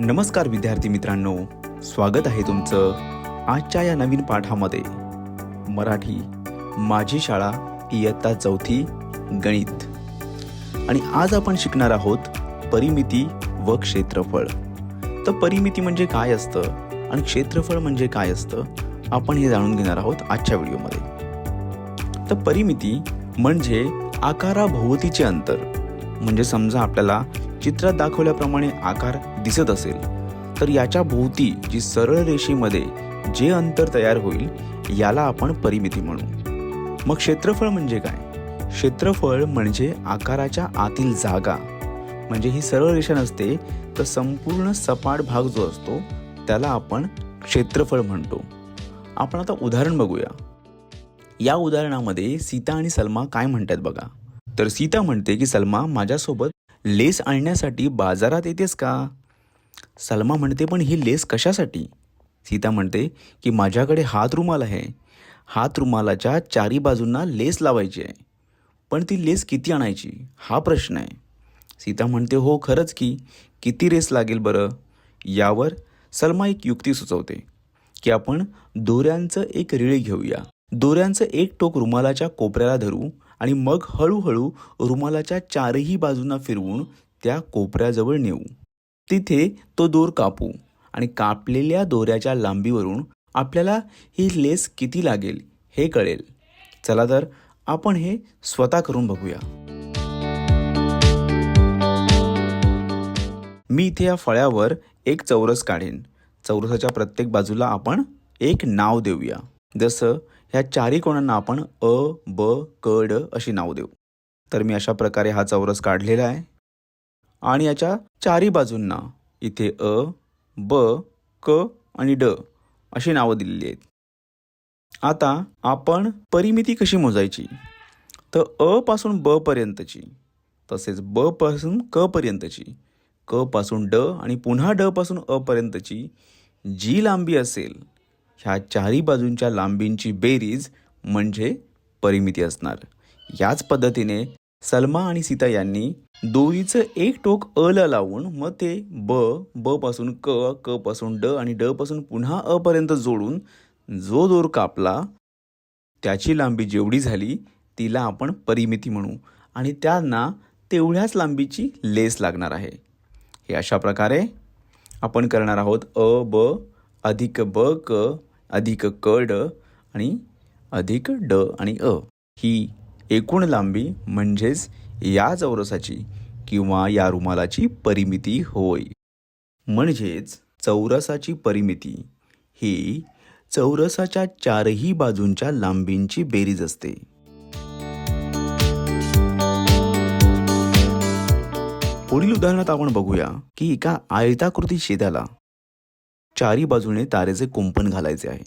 नमस्कार विद्यार्थी मित्रांनो स्वागत आहे तुमचं आजच्या या नवीन पाठामध्ये. मराठी माझी शाळा इयत्ता चौथी गणित. आणि आज आपण शिकणार आहोत परिमिती व क्षेत्रफळ. तर परिमिती म्हणजे काय असतं आणि क्षेत्रफळ म्हणजे काय असतं आपण हे जाणून घेणार आहोत आजच्या व्हिडिओमध्ये. तर परिमिती म्हणजे आकाराभोवतीचे अंतर. म्हणजे समजा आपल्याला चित्रात दाखवल्याप्रमाणे आकार दिसत असेल तर याच्या भोवती जी सरळ रेषेमध्ये जे अंतर तयार होईल याला आपण परिमिती म्हणू. मग क्षेत्रफळ म्हणजे काय? क्षेत्रफळ म्हणजे आकाराच्या आतील जागा. म्हणजे ही सरळ रेषा नसते तर संपूर्ण सपाट भाग जो असतो त्याला आपण क्षेत्रफळ म्हणतो. आपण आता उदाहरण बघूया. या उदाहरणामध्ये सीता आणि सलमा काय म्हणतात बघा. तर सीता म्हणते की सलमा माझ्यासोबत लेस आणण्यासाठी बाजारात येतेस का? सलमा म्हणते पण ही लेस कशासाठी? सीता म्हणते की माझ्याकडे हात रुमाल आहे. हात रुमालाच्या चारी बाजूंना लेस लावायची आहे. पण ती लेस किती आणायची? हा प्रश्न आहे. सीता म्हणते हो खरंच की. किती रेस लागेल बरं? यावर सलमा एक युक्ती सुचवते की आपण दोऱ्यांचं एक रिळे घेऊया. दोऱ्यांचं एक टोक रुमालाच्या कोपऱ्याला धरू आणि मग हळूहळू रुमालाच्या चारही बाजूंना फिरवून त्या कोपऱ्याजवळ नेऊ. तिथे तो दोर कापू आणि कापलेल्या दोऱ्याच्या लांबीवरून आपल्याला ही लेस किती लागेल हे कळेल. चला तर आपण हे स्वतः करून बघूया. मी इथे या फळ्यावर एक चौरस काढेन. चौरसाच्या प्रत्येक बाजूला आपण एक नाव देऊया. जसं ह्या चारही कोणांना आपण अ ब क ड अशी नाव देऊ. तर मी अशा प्रकारे हा चौरस काढलेला आहे. आणि याच्या चारी बाजूंना इथे अ ब क आणि ड अशी नावं दिलेली आहेत. आता आपण परिमिती कशी मोजायची? तर अ पासून ब पर्यंतची तसेच ब पासून क पर्यंतची क पासून ड आणि पुन्हा ड पासून अ पर्यंतची जी लांबी असेल ह्या चारी बाजूंच्या लांबींची बेरीज म्हणजे परिमिती असणार. याच पद्धतीने सलमा आणि सीता यांनी दोरीचं एक टोक अ ला लावून मग ते ब ब पासून क क पासून ड आणि ड पासून पुन्हा अ पर्यंत जोडून जो दोर कापला त्याची लांबी जेवढी झाली तिला आपण परिमिती म्हणू. आणि त्यांना तेवढ्याच लांबीची लेस लागणार आहे. हे अशा प्रकारे आपण करणार आहोत अ ब अधिक ब क अधिक क ड आणि अधिक ड आणि अ. ही एकूण लांबी म्हणजेच या चौरसाची किंवा या रुमालाची परिमिती होय. म्हणजेच चौरसाची परिमिती ही चौरसाच्या चारही बाजूंच्या लांबींची बेरीज असते. पुढील उदाहरणात आपण बघूया की एका आयताकृती शेताला चारी बाजूने तारेचे कुंपण घालायचे आहे.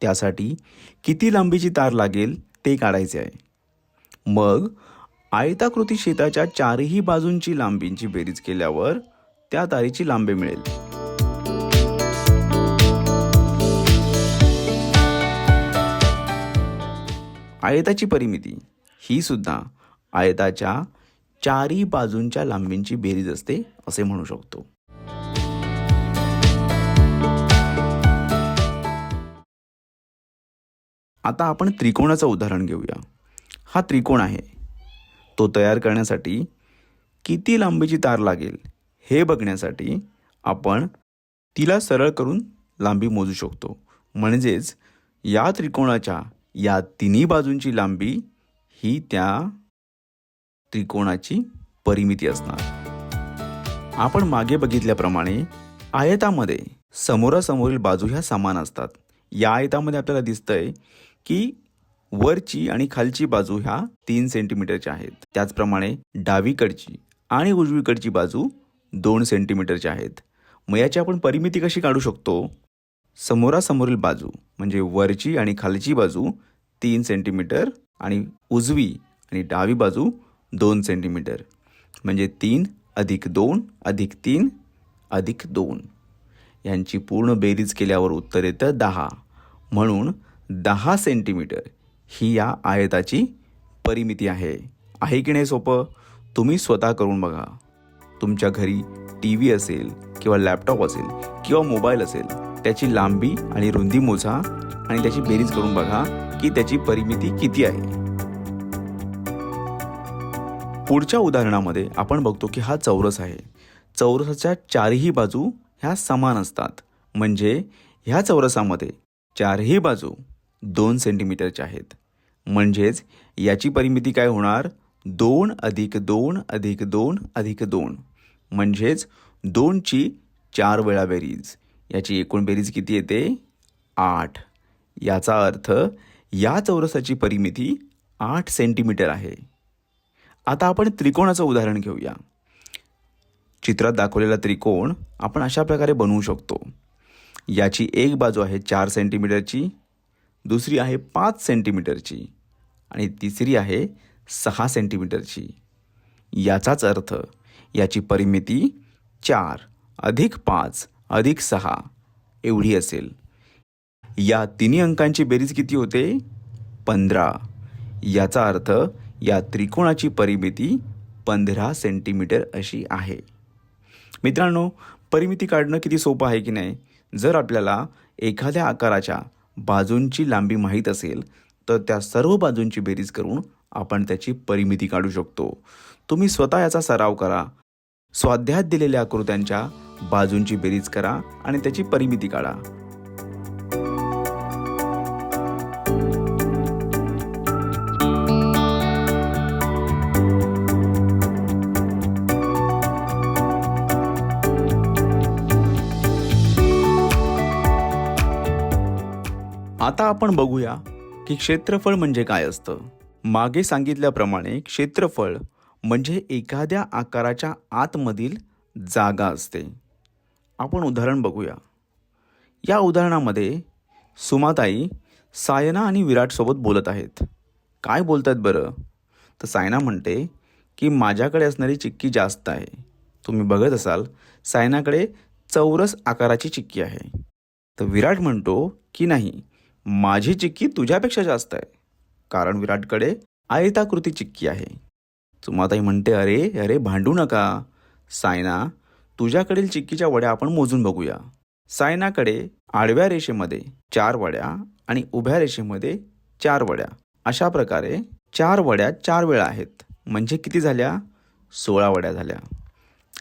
त्यासाठी किती लांबीची तार लागेल ते काढायचे आहे. मग आयताकृती शेताच्या चारही बाजूंची लांबींची बेरीज केल्यावर त्या तारीची लांबी मिळेल. आयताची परिमिती ही सुद्धा आयताच्या चारही बाजूंच्या लांबींची बेरीज असते असे म्हणू शकतो. आता आपण त्रिकोणाचं उदाहरण घेऊया. हा त्रिकोण आहे. तो तयार करण्यासाठी किती लांबीची तार लागेल हे बघण्यासाठी आपण तिला सरळ करून लांबी मोजू शकतो. म्हणजेच या त्रिकोणाच्या या तिन्ही बाजूंची लांबी ही त्या त्रिकोणाची परिमिती असणार. आपण मागे बघितल्याप्रमाणे आयतामध्ये समोरासमोरील बाजू ह्या समान असतात. या आयतामध्ये आपल्याला दिसतंय की वरची आणि खालची बाजू ह्या तीन सेंटीमीटरच्या आहेत. त्याचप्रमाणे डावीकडची आणि उजवीकडची बाजू दोन सेंटीमीटरच्या आहेत. मग याची आपण परिमिती कशी काढू शकतो? समोरासमोरील बाजू म्हणजे वरची आणि खालची बाजू तीन सेंटीमीटर आणि उजवी आणि डावी बाजू दोन सेंटीमीटर म्हणजे तीन अधिक दोन अधिक तीन अधिक दोन. यांची पूर्ण बेरीज केल्यावर उत्तर येतं दहा. म्हणून दहा सेंटीमीटर ही या आयताची परिमिती आहे. आहे की नाही सोपं? तुम्ही स्वतः करून बघा. तुमच्या घरी टी व्ही असेल किंवा लॅपटॉप असेल किंवा मोबाईल असेल त्याची लांबी आणि रुंदी मोजा आणि त्याची बेरीज करून बघा की त्याची परिमिती किती आहे. पुढच्या उदाहरणामध्ये आपण बघतो की हा चौरस आहे. चौरसाच्या चारही बाजू ह्या समान असतात. म्हणजे ह्या चौरसामध्ये चारही बाजू दोन सेंटीमीटरच्या आहेत. म्हणजेच याची परिमिती काय होणार? दोन अधिक दोन अधिक दोन अधिक दोन. म्हणजेच दोनची चार वेळा बेरीज. याची एकूण बेरीज किती येते? आठ. याचा अर्थ या चौरसाची परिमिती आठ सेंटीमीटर आहे. आता आपण त्रिकोणाचं उदाहरण घेऊया. चित्रात दाखवलेला त्रिकोण आपण अशा प्रकारे बनवू शकतो. याची एक बाजू आहे चार सेंटीमीटरची दुसरी आहे पाच सेंटीमीटरची आणि तिसरी आहे सहा सेंटीमीटरची. याचाच अर्थ याची परिमिती चार अधिक पाच अधिक सहा एवढी असेल. या तिन्ही अंकांची बेरीज किती होते? पंधरा. याचा अर्थ या त्रिकोणाची परिमिती पंधरा सेंटीमीटर अशी आहे. मित्रांनो परिमिती काढणं किती सोपं आहे की नाही? जर आपल्याला एखाद्या आकाराच्या बाजूंची लांबी माहीत असेल तर त्या सर्व बाजूंची बेरीज करून आपण त्याची परिमिती काढू शकतो. तुम्ही स्वतः याचा सराव करा. स्वाध्यायात दिलेल्या आकृत्यांच्या बाजूंची बेरीज करा आणि त्याची परिमिती काढा. आता आपण बघूया की क्षेत्रफळ म्हणजे काय असतं. मागे सांगितल्याप्रमाणे क्षेत्रफळ म्हणजे एखाद्या आकाराच्या आतमधील जागा असते. आपण उदाहरण बघूया. या उदाहरणामध्ये सुमाताई सायना आणि विराटसोबत बोलत आहेत. काय बोलतात बरं? तर सायना म्हणते की माझ्याकडे असणारी चिक्की जास्त आहे. तुम्ही बघत असाल सायनाकडे चौरस आकाराची चिक्की आहे. तर विराट म्हणतो की नाही माझी चिक्की तुझ्यापेक्षा जास्त आहे. कारण विराटकडे आयताकृती चिक्की आहे. सुमाताई म्हणते अरे अरे भांडू नका. सायना तुझ्याकडील चिक्कीच्या वड्या आपण मोजून बघूया. सायनाकडे आडव्या रेषेमध्ये चार वड्या आणि उभ्या रेषेमध्ये चार वड्या. अशा प्रकारे चार वड्या चार वेळा आहेत. म्हणजे किती झाल्या? सोळा वड्या झाल्या.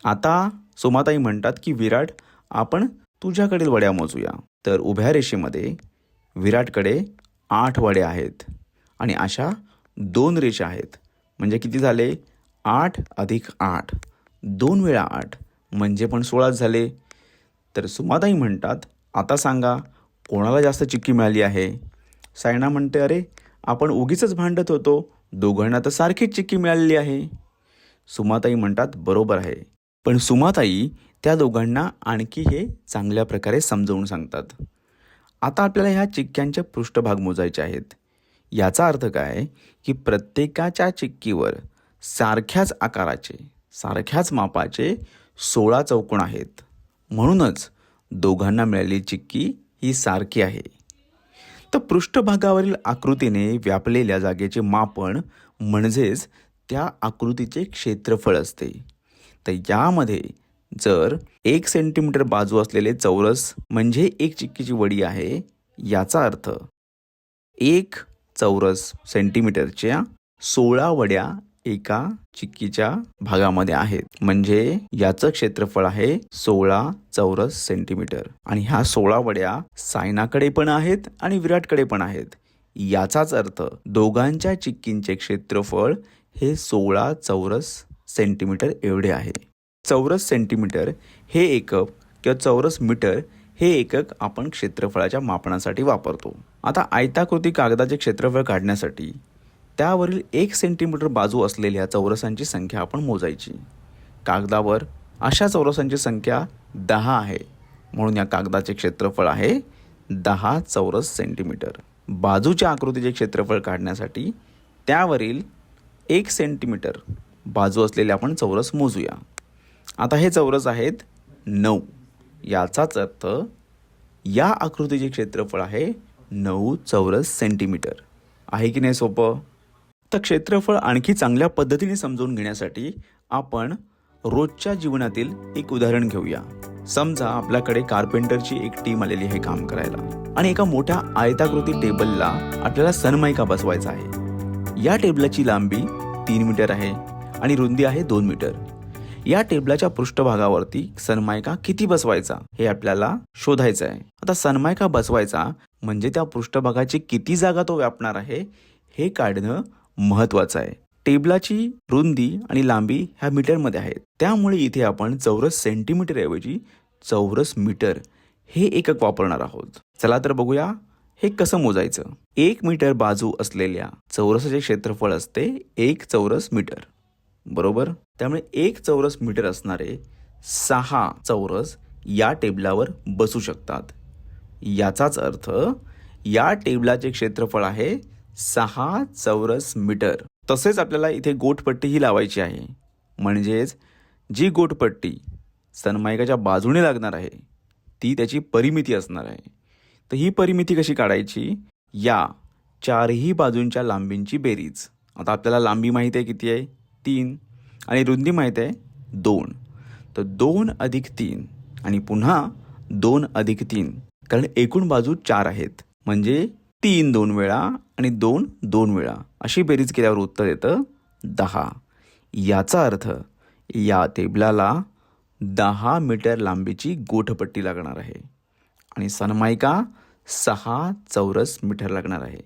आता सुमाताई म्हणतात की विराट आपण तुझ्याकडील वड्या मोजूया. तर उभ्या रेषेमध्ये विराटकडे आठ वड्या आहेत आणि अशा दोन रेषा आहेत. म्हणजे किती झाले? आठ अधिक आठ. दोन वेळा आठ. म्हणजे पण सोळाच झाले. तर सुमाताई म्हणतात आता सांगा कोणाला जास्त चिक्की मिळाली आहे? सायना म्हणते अरे आपण उगीच भांडत होतो. दोघांना तर सारखीच चिक्की मिळालेली आहे. सुमाताई म्हणतात बरोबर आहे. पण सुमाताई त्या दोघांना आणखी हे चांगल्या प्रकारे समजावून सांगतात. आता आपल्याला ह्या चिक्क्यांचे पृष्ठभाग मोजायचे आहेत. याचा अर्थ काय? की प्रत्येकाच्या चिक्कीवर सारख्याच आकाराचे सारख्याच मापाचे सोळा चौकोन आहेत. म्हणूनच दोघांना मिळालेली चिक्की ही सारखी आहे. तर पृष्ठभागावरील आकृतीने व्यापलेल्या जागेचे मापन म्हणजेच त्या आकृतीचे क्षेत्रफळ असते. तर यामध्ये जर एक सेंटीमीटर बाजू असलेले चौरस म्हणजे एक चिक्कीची वडी आहे याचा अर्थ एक चौरस सेंटीमीटरच्या सोळा वड्या एका चिक्कीच्या भागामध्ये आहेत. म्हणजे याचं क्षेत्रफळ आहे सोळा चौरस सेंटीमीटर. आणि ह्या सोळा वड्या सायनाकडे पण आहेत आणि विराटकडे पण आहेत. याचाच अर्थ दोघांच्या चिक्कींचे क्षेत्रफळ हे सोळा चौरस सेंटीमीटर एवढे आहे. चौरस सेंटीमीटर हे एकक किंवा चौरस मीटर हे एकक आपण क्षेत्रफळाच्या मापनासाठी वापरतो. आता आयताकृती कागदाचे क्षेत्रफळ काढण्यासाठी त्यावरील एक सेंटीमीटर बाजू असलेल्या चौरसांची संख्या आपण मोजायची. कागदावर अशा चौरसांची संख्या दहा आहे. म्हणून या कागदाचे क्षेत्रफळ आहे दहा चौरस सेंटीमीटर बाजूच्या आकृतीचे क्षेत्रफळ काढण्यासाठी त्यावरील एक सेंटीमीटर बाजू असलेले आपण चौरस मोजूया. आता हे चौरस आहेत नऊ. याचाच अर्थ या आकृतीचे क्षेत्रफळ आहे नऊ चौरस सेंटीमीटर. आहे की नाही सोपं? तर क्षेत्रफळ आणखी चांगल्या पद्धतीने समजून घेण्यासाठी आपण रोजच्या जीवनातील एक उदाहरण घेऊया. समजा आपल्याकडे कार्पेंटरची एक टीम आलेली आहे काम करायला आणि एका मोठ्या आयताकृती टेबलला आपल्याला सनमायका बसवायचा आहे. या टेबलाची लांबी तीन मीटर आहे आणि रुंदी आहे दोन मीटर. या टेबलाच्या पृष्ठभागावरती सनमायका किती बसवायचा हे आपल्याला शोधायचं आहे. आता सनमायका बसवायचा म्हणजे त्या पृष्ठभागाची किती जागा तो व्यापणार आहे हे काढणं महत्वाचं आहे. टेबलाची रुंदी आणि लांबी ह्या मीटरमध्ये आहेत. त्यामुळे इथे आपण चौरस सेंटीमीटर ऐवजी चौरस मीटर हे एकक वापरणार आहोत. चला तर बघूया हे कसं मोजायचं. एक मीटर बाजू असलेल्या चौरसाचे क्षेत्रफळ असते एक चौरस मीटर. बरोबर? त्यामुळे एक चौरस मीटर असणारे सहा चौरस या टेबलावर बसू शकतात. याचाच अर्थ या टेबलाचे क्षेत्रफळ आहे सहा चौरस मीटर. तसेच आपल्याला इथे गोटपट्टीही लावायची आहे. म्हणजेच जी गोठपट्टी सनमायकाच्या बाजूने लागणार आहे ती त्याची परिमिती असणार आहे. तर ही परिमिती कशी काढायची? या चारही बाजूंच्या लांबींची बेरीज. आता आपल्याला लांबी माहिती आहे किती आहे? तीन आणि रुंदी माहीत आहे दोन. तर दोन अधिक तीन आणि पुन्हा दोन अधिक तीन. कारण एकूण बाजू चार आहेत. म्हणजे तीन दोन वेळा आणि दोन दोन वेळा. अशी बेरीज केल्यावर उत्तर येतं दहा. याचा अर्थ या टेबलाला दहा मीटर लांबीची गोठपट्टी लागणार आहे. आणि सनमायका सहा चौरस मीटर लागणार आहे.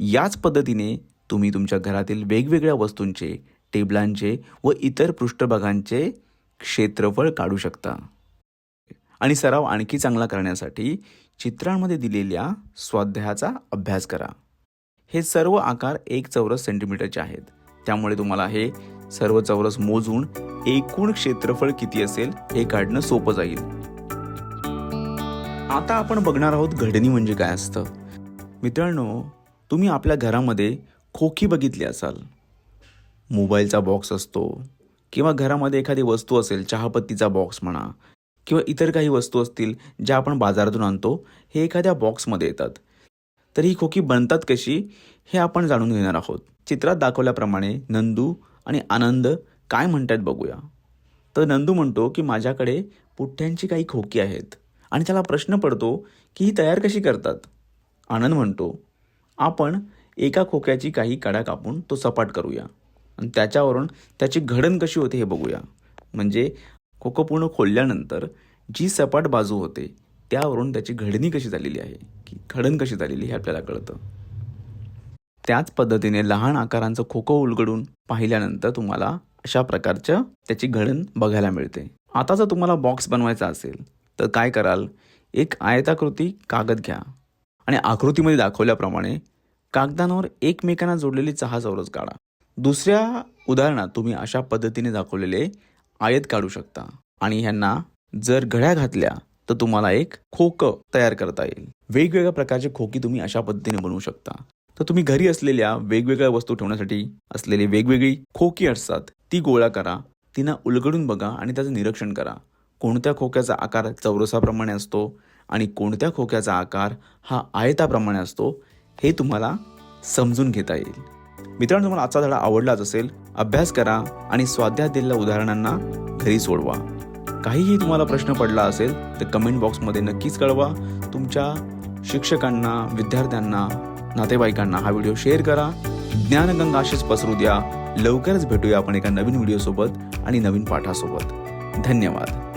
याच पद्धतीने तुम्ही तुमच्या घरातील वेगवेगळ्या वस्तूंचे टेबलांचे व इतर पृष्ठभागांचे क्षेत्रफळ काढू शकता. आणि सराव आणखी चांगला करण्यासाठी चित्रांमध्ये दिलेल्या स्वाध्यायाचा अभ्यास करा. हे सर्व आकार एक चौरस सेंटीमीटरचे आहेत. त्यामुळे तुम्हाला हे सर्व चौरस मोजून एकूण क्षेत्रफळ किती असेल हे काढणं सोपं जाईल. आता आपण बघणार आहोत घडणी म्हणजे काय असतं. मित्रांनो तुम्ही आपल्या घरामध्ये खोकी बघितली असाल. मोबाईलचा बॉक्स असतो किंवा घरामध्ये एखादी वस्तू असेल चहापत्तीचा बॉक्स म्हणा किंवा इतर काही वस्तू असतील ज्या आपण बाजारातून आणतो हे एखाद्या बॉक्समध्ये येतात. तर ही खोकी बनतात कशी हे आपण जाणून घेणार आहोत. चित्रात दाखवल्याप्रमाणे नंदू आणि आनंद काय म्हणतात बघूया. तर नंदू म्हणतो की माझ्याकडे पुठ्ठ्यांची काही खोकी आहेत आणि त्याला प्रश्न पडतो की ही तयार कशी करतात. आनंद म्हणतो आपण एका खोक्याची काही कडा कापून तो सपाट करूया. आणि त्याच्यावरून त्याची घडण कशी होते हे बघूया. म्हणजे खोकं पूर्ण खोलल्यानंतर जी सपाट बाजू होते त्यावरून त्याची घडणी कशी झालेली आहे? की घडण कशी झालेली हे आपल्याला कळतं. त्याच पद्धतीने लहान आकारांचं खोकं उलगडून पाहिल्यानंतर तुम्हाला अशा प्रकारचं त्याची घडण बघायला मिळते. आता जर तुम्हाला बॉक्स बनवायचा असेल तर काय कराल? एक आयताकृती कागद घ्या. आणि आकृतीमध्ये दाखवल्याप्रमाणे कागदांवर एकमेकांना जोडलेली चहा चौरस काढा. दुसऱ्या उदाहरणात तुम्ही अशा पद्धतीने दाखवलेले आयत काढू शकता. आणि ह्यांना जर घड्या घातल्या तर तुम्हाला एक खोकं तयार करता येईल. वेगवेगळ्या प्रकारचे खोकी तुम्ही अशा पद्धतीने बनवू शकता. तर तुम्ही घरी असलेल्या वेगवेगळ्या वस्तू ठेवण्यासाठी असलेली वेगवेगळी खोकी असतात ती गोळा करा तिनं उलगडून बघा आणि त्याचं निरीक्षण करा. कोणत्या खोक्याचा आकार चौरसाप्रमाणे असतो आणि कोणत्या खोक्याचा आकार हा आयताप्रमाणे असतो हे तुम्हाला समजून घेता येईल. मित्रांनो तुम्हाला आजचा धडा आवडलाच असेल अभ्यास करा आणि स्वाध्याय दिलेल्या उदाहरणांना घरी सोडवा. काहीही तुम्हाला प्रश्न पडला असेल तर कमेंट बॉक्समध्ये नक्कीच कळवा. तुमच्या शिक्षकांना विद्यार्थ्यांना नातेवाईकांना हा व्हिडिओ शेअर करा. ज्ञानगंगा अशीच पसरू द्या. लवकरच भेटूया आपण एका नवीन व्हिडिओसोबत आणि नवीन पाठासोबत. धन्यवाद.